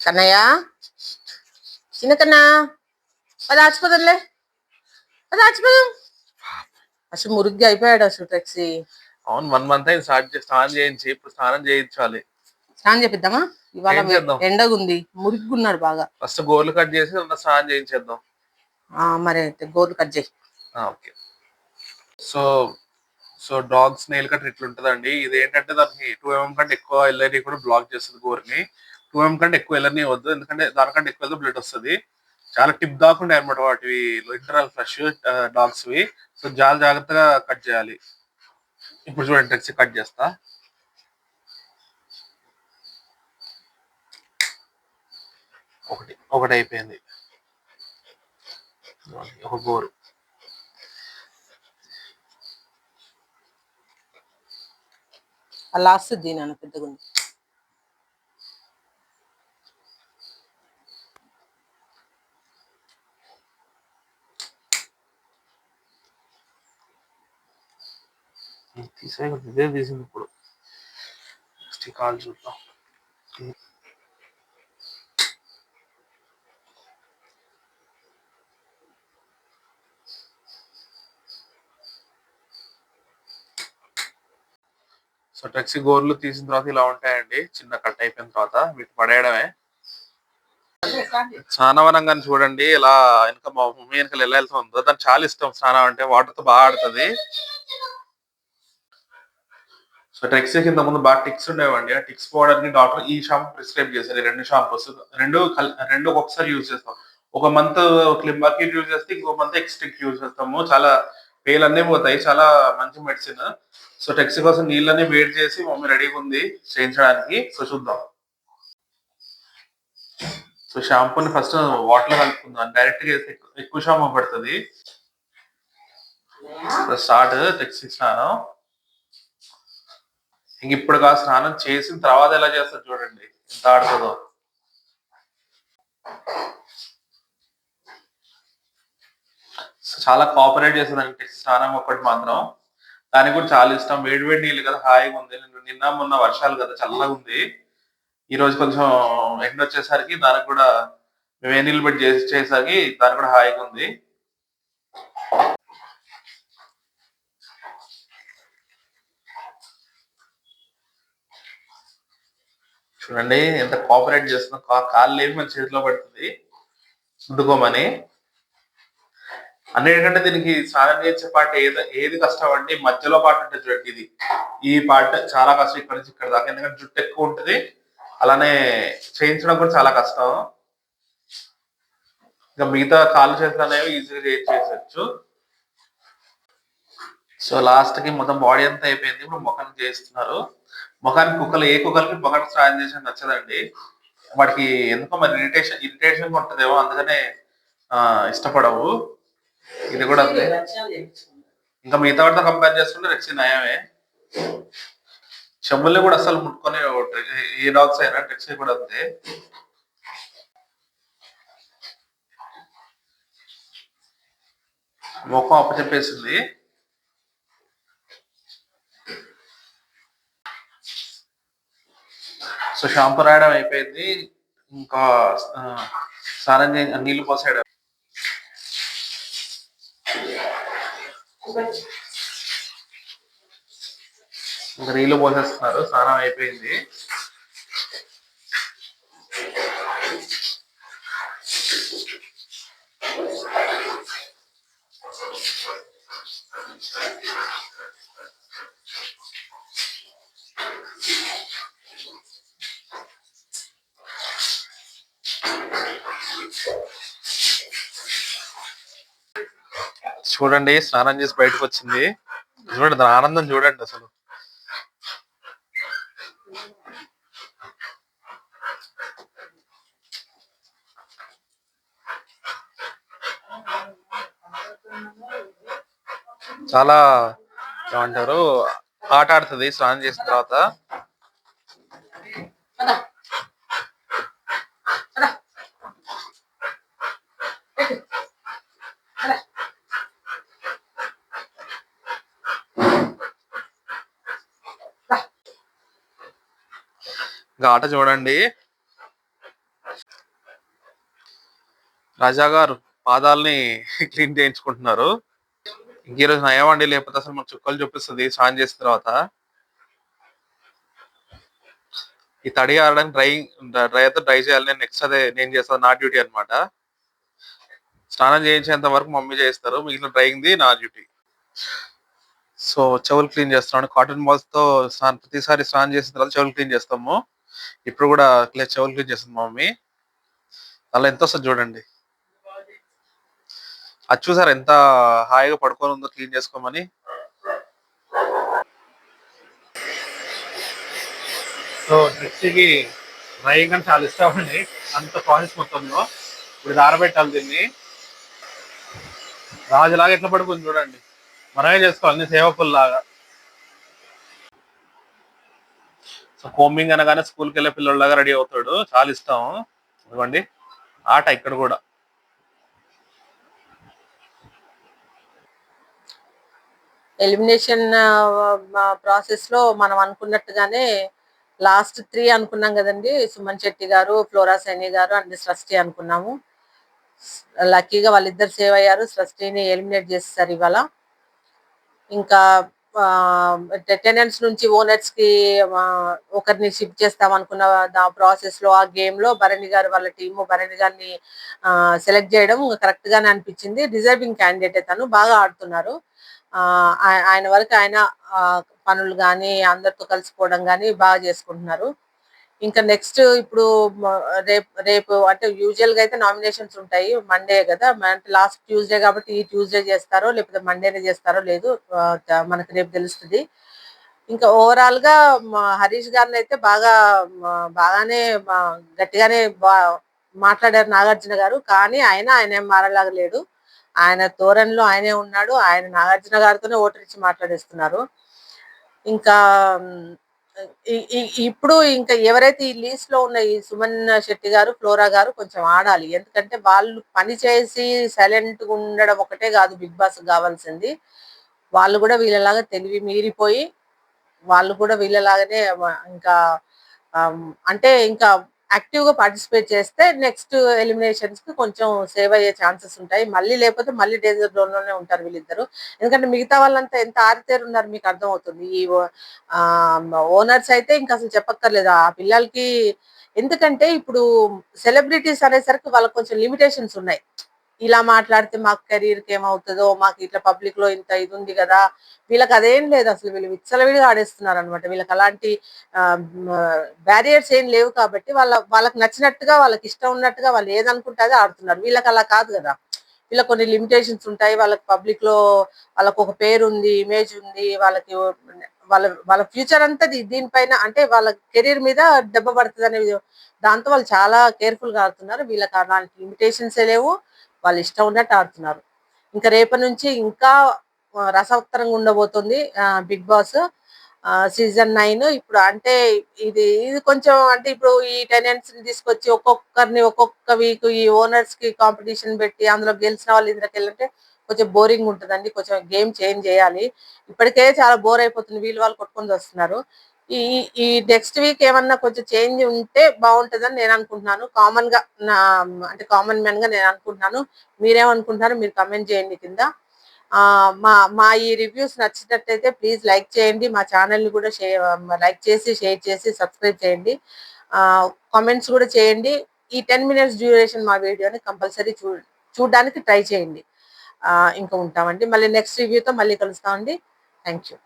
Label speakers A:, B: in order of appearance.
A: కన్నయ్య? చిన్న కన్నా? అది ఆచిపోదంలే అది ఆచిపోదాం అసలు మురిగ్గా అయిపోయాడు అసలు టెక్సీ.
B: అవును వన్ మంత్ అయింది స్టార్ట్ చేసి స్నానం చేయించి ఇప్పుడు స్నానం చేయించాలి.
A: స్నానం చేపిద్దామా? ఇవాళ
B: ఏం చేద్దాం?
A: ఎండగా ఉంది మురిగ్గున్నాడు బాగా.
B: ఫస్ట్ గోర్లు కట్ చేసి ఉన్న స్నానం చేయించేద్దాం.
A: ఆ, మరి అయితే గోర్లు కట్ చేయి.
B: Okay. So so dogs nail cut ఇట్లా ఉంటుందండి ఇది ఏంటంటే దానికి టూ ఎంఎం కంటే ఎక్కువ ఎల్ఐని కూడా బ్లాక్ చేస్తుంది గోర్ని. టూ ఎంఎం కంటే ఎక్కువ ఎల్ఐని వద్దు. ఎందుకంటే దానికంటే ఎక్కువ వెళ్తే బ్లడ్ వస్తుంది. చాలా టిప్ దాకుండా అనమాట వాటివి. ఇంటర్నల్ ఫ్రెష్ డాగ్స్ వి. సో చాలా జాగ్రత్తగా కట్ చేయాలి. ఇప్పుడు చూడండి టెక్స్ కట్ చేస్తా. ఒకటి ఒకటి అయిపోయింది. ఒక గోరు
A: లాస్ట్ దీని పెద్దగా ఉంది
B: తీసే ఇదే తీసింది ఇప్పుడు. నెక్స్ట్ కాల్ చూద్దాం. సో టెక్సీ గోర్లు తీసిన తర్వాత ఇలా ఉంటాయండి. చిన్న కట్ అయిపోయిన తర్వాత వీటి పడేయడమే. స్నానవనంగా చూడండి ఇలా వెనక మా మమ్మీ వెనకాల ఎలా వెళ్తుందో. దానికి చాలా ఇష్టం. స్నానం అంటే వాటర్తో బాగా ఆడుతుంది. సో టెక్స్ కింద ముందు బాగా టిక్స్ ఉండేవండి. ఆ టిక్స్ పోవడానికి డాక్టర్ ఈ షాంపూ ప్రిస్క్రైబ్ చేశారు. రెండు షాంపూస్ రెండు రెండు ఒక్కొక్కసారి యూజ్ చేస్తాం. ఒక మంత్ క్లింబాకి యూజ్ చేస్తే ఇంకో మంత్ ఎక్స్టిక్ యూజ్ చేస్తాము. చాలా పేలు అన్నీ పోతాయి. చాలా మంచి మెడిసిన్ సో టెక్స్ కోసం నీళ్ళని వేడి చేసి మమ్మీ రెడీగా ఉంది. చేయించడానికి. సో చూద్దాం. సో షాంపూని ఫస్ట్ వాటర్ కలుపుకుందాం. డైరెక్ట్గా ఎక్కువ షాంపూ పడుతుంది. స్టార్ట్ టెక్సీ స్నానం ఇంక ఇప్పుడు కా స్నానం చేసిన తర్వాత ఎలా చేస్తారు చూడండి. ఎంత ఆడుతుందో. చాలా కోఆపరేట్ చేస్తుందండి స్నానం ఒకటి మాత్రం. దానికి కూడా చాలా ఇష్టం. వేడి వేడి నీళ్ళు కదా హాయిగా ఉంది. నిన్న- నిన్న మొన్న వర్షాలు కదా చల్లగా ఉంది. ఈ రోజు కొంచెం ఎండ వచ్చేసరికి దానికి కూడా మేము ఏ నీళ్ళు పెట్టి చేసి దానికి కూడా హాయిగా ఉంది. చూడండి ఎంత కోఆపరేట్ చేస్తున్నా కా- కాళ్ళు లేవి మన చేతిలో పడుతుంది. రుద్దుకోమని అన్నిటికంటే దీనికి స్నానం చేసే పాట ఏది ఏది కష్టం అంటే మధ్యలో పాట ఉంటుంది చూడండి ఇది. ఈ పాట చాలా కష్టం ఇక్కడ నుంచి ఇక్కడ దాకా. ఎందుకంటే జుట్టు ఎక్కువ ఉంటుంది. అలానే చేయించడం కూడా చాలా కష్టం. ఇంకా మిగతా కాలు చేతులు అనేవి ఈజీగా చేసేయచ్చు. సో లాస్ట్కి మొత్తం బాడీ అంతా అయిపోయింది. ఇప్పుడు ముఖం చేస్తున్నారు ముఖానికి కుక్కలు ఏ కుక్కలకి ముఖానికి స్నానం చేసిన నచ్చదండి. వాడికి ఎందుకో మరి ఇరిటేషన్ ఇరిటేషన్ ఉంటుందేమో అందుకనే ఇష్టపడవు. ఇది కూడా అంతే. ఇంకా మిగతా వాటితో కంపేర్ చేసుకుంటే రెక్సీ నయమే. చెమ్ముల్ని కూడా అసలు ముట్టుకొని ఏ డాగ్స్ అయినా టెక్సీ కూడా అంతే. ముఖం అప్పచెప్పేసింది. సో షాంపూ రాయడం అయిపోయింది. ఇంకా స్నానం చే నీళ్ళు పోసాడు ఇంకా నీళ్ళు పోసేస్తున్నారు. స్నానం అయిపోయింది. చూడండి స్నానం చేసి బయటకు వచ్చింది. చూడండి దాని ఆనందం చూడండి అసలు. చాలా ఏమంటారు ఆట ఆడుతుంది స్నానం చేసిన తర్వాత. ఆట చూడండి. రాజా గారు పాదాలని క్లీన్ చేయించుకుంటున్నారు. ఇంక ఈరోజు నయమండి లేకపోతే అసలు మనకు చుక్కలు చూపిస్తుంది స్నానం చేసిన తర్వాత. ఈ తడి ఆడడానికి డ్రై డ్రై అయితే డ్రై చేయాలి నేను నెక్స్ట్ అదే నేను చేస్తాను నా డ్యూటీ అన్నమాట. స్నానం చేయించేంత వరకు మమ్మీ చేస్తారు మిగిలిన డ్రైయింగ్ది నా డ్యూటీ. సో చెవులు క్లీన్ చేస్తున్నాను. కాటన్ బాల్స్తో స్నానం ప్రతిసారి స్నానం చేసిన తర్వాత చెవులు క్లీన్ చేస్తాము. ఇప్పుడు కూడా క్లే- చెవులు క్లీన్ చేస్తుంది మా మమ్మీ. అలా ఎంత వస్తుంది చూడండి. అది చూసారు ఎంత హాయిగా పడుకొని ఉందో క్లీన్ చేసుకోమని. సో డ్రెస్కి డ్రైయింగ్ అని చాలా ఇష్టం అండి. అంత ప్రాసెస్ మొత్తంలో. ఇప్పుడు దారబెట్టాలి ఆరబెట్టాలి దీన్ని. రాజులాగా ఎట్లా పడుకుంది చూడండి. మనమే చేసుకోవాలి. అన్ని సో కోమింగ్ అనగానే స్కూల్కి వెళ్ళే పిల్లల్లాగా రెడీ అవుతాడు. చాలా ఇష్టం. ఇవ్వండి ఆట ఇక్కడ కూడా.
A: ఎలిమినేషన్ ప్రాసెస్లో మనం అనుకున్నట్టుగానే లాస్ట్ త్రీ అనుకున్నాం కదండి. సుమన్ శెట్టి గారు ఫ్లోరా సైని గారు అండ్ సృష్టి అనుకున్నాము. లక్కీగా వాళ్ళిద్దరు సేవ్ అయ్యారు. సృష్టిని ఎలిమినేట్ చేస్తారు ఇవాళ. ఇంకా టెనెంట్స్ నుంచి ఓనర్స్కి ఒకరిని షిఫ్ట్ చేస్తాం అనుకున్న దా ప్రాసెస్లో ఆ గేమ్లో భరణి గారు వాళ్ళ టీము భరణి గారిని సెలెక్ట్ చేయడం కరెక్ట్ గానే అనిపించింది. డిజర్వింగ్ క్యాండిడేట్ తను. బాగా ఆడుతున్నారు. ఆ, ఆయన వరకు ఆయన పనులు కానీ అందరితో కలిసిపోవడం కానీ బాగా చేసుకుంటున్నారు. ఇంకా నెక్స్ట్ ఇప్పుడు రేపు రేపు అంటే యూజువల్గా అయితే నామినేషన్స్ ఉంటాయి. మండే కదా? అంటే లాస్ట్ ట్యూస్డే కాబట్టి ఈ ట్యూస్డే చేస్తారో లేకపోతే మండేనే చేస్తారో లేదు. మనకు మనకి రేపు తెలుస్తుంది. ఇంకా ఓవరాల్గా హరీష్ గారిని అయితే బాగా బాగానే గట్టిగానే మాట్లాడారు నాగార్జున గారు. కానీ ఆయన ఆయన మారలాగా లేడు. ఆయన తోరణలో ఆయనే ఉన్నాడు. ఆయన నాగార్జున గారితోనే ఓటర్ ఇచ్చి మాట్లాడేస్తున్నారు. ఇంకా ఇప్పుడు ఇంకా ఎవరైతే ఈ లీస్లో ఉన్న ఈ సుమన్ శెట్టి గారు ఫ్లోరా గారు కొంచెం ఆడాలి. ఎందుకంటే వాళ్ళు పని చేసి సైలెంట్గా ఉండడం ఒకటే కాదు బిగ్ బాస్ కావాల్సింది. వాళ్ళు కూడా వీళ్ళలాగా తెలివి మీరిపోయి వాళ్ళు కూడా వీళ్ళలాగానే ఇంకా అంటే ఇంకా యాక్టివ్గా పార్టిసిపేట్ చేస్తే నెక్స్ట్ ఎలిమినేషన్స్కి కొంచెం సేవ్ అయ్యే ఛాన్సెస్ ఉంటాయి. మళ్ళీ లేకపోతే మళ్ళీ డేంజర్ జోన్లోనే ఉంటారు వీళ్ళిద్దరు. ఎందుకంటే మిగతా వాళ్ళంతా ఎంత ఆరితేరు ఉన్నారు మీకు అర్థం అవుతుంది ఈ ఓనర్స్ అయితే ఇంకా అసలు చెప్పక్కర్లేదు. ఆ పిల్లలకి ఎందుకంటే ఇప్పుడు సెలబ్రిటీస్ అనేసరికి వాళ్ళకి కొంచెం లిమిటేషన్స్ ఉన్నాయి. ఇలా మాట్లాడితే మాకు కెరీర్కి ఏమవుతుందో మాకు ఇట్లా పబ్లిక్లో ఇంత ఇది ఉంది కదా వీళ్ళకి అదేం లేదు అసలు. వీళ్ళు విచ్చలవిడిగా ఆడేస్తున్నారు అనమాట వీళ్ళకి అలాంటి బ్యారియర్స్ ఏం లేవు కాబట్టి వాళ్ళ వాళ్ళకి నచ్చినట్టుగా వాళ్ళకి ఇష్టం ఉన్నట్టుగా వాళ్ళు ఏదనుకుంటే అదే ఆడుతున్నారు. వీళ్ళకి అలా కాదు కదా. వీళ్ళకి కొన్ని లిమిటేషన్స్ ఉంటాయి. వాళ్ళకి పబ్లిక్లో వాళ్ళకు ఒక పేరు ఉంది ఇమేజ్ ఉంది వాళ్ళకి వాళ్ళ వాళ్ళ ఫ్యూచర్ అంతా దీనిపైన అంటే వాళ్ళ కెరీర్ మీద దెబ్బ పడుతుంది అనే దాంతో వాళ్ళు చాలా కేర్ఫుల్గా ఆడుతున్నారు. వీళ్ళకి అలాంటి లిమిటేషన్స్ లేవు. వాళ్ళు ఇష్టం ఉన్నట్టు ఆడుతున్నారు. ఇంకా రేపటి నుంచి ఇంకా రసవత్తరంగా ఉండబోతుంది బిగ్ బాస్ సీజన్ నైన్. ఇప్పుడు అంటే ఇది ఇది కొంచెం అంటే ఇప్పుడు ఈ టెనెంట్స్ని తీసుకొచ్చి ఒక్కొక్కరిని ఒక్కొక్క వీక్ ఈ ఓనర్స్కి కాంపిటీషన్ పెట్టి అందులో గెలిచిన వాళ్ళు ఇందులోకి వెళ్ళంటే కొంచెం బోరింగ్ ఉంటుందండి. కొంచెం గేమ్ చేంజ్ చేయాలి. ఇప్పటికే చాలా బోర్ అయిపోతుంది. వీళ్ళు వాళ్ళు కొట్టుకొని వస్తున్నారు. ఈ ఈ నెక్స్ట్ వీక్ ఏమన్నా కొంచెం చేంజ్ ఉంటే బాగుంటుందని నేను అనుకుంటున్నాను. కామన్గా నా అంటే కామన్ మ్యాన్గా నేను అనుకుంటున్నాను. మీరేమనుకుంటున్నారు మీరు కమెంట్ చేయండి కింద. మా మా ఈ రివ్యూస్ నచ్చినట్టయితే ప్లీజ్ లైక్ చేయండి. మా ఛానల్ని కూడా షే లైక్ చేసి షేర్ చేసి సబ్స్క్రైబ్ చేయండి. కామెంట్స్ కూడా చేయండి. ఈ టెన్ మినిట్స్ డ్యూరేషన్ మా వీడియోని కంపల్సరీ చూ చూడడానికి ట్రై చేయండి. ఇంకా ఉంటామండి. మళ్ళీ నెక్స్ట్ రివ్యూతో మళ్ళీ కలుస్తామండి. Thank you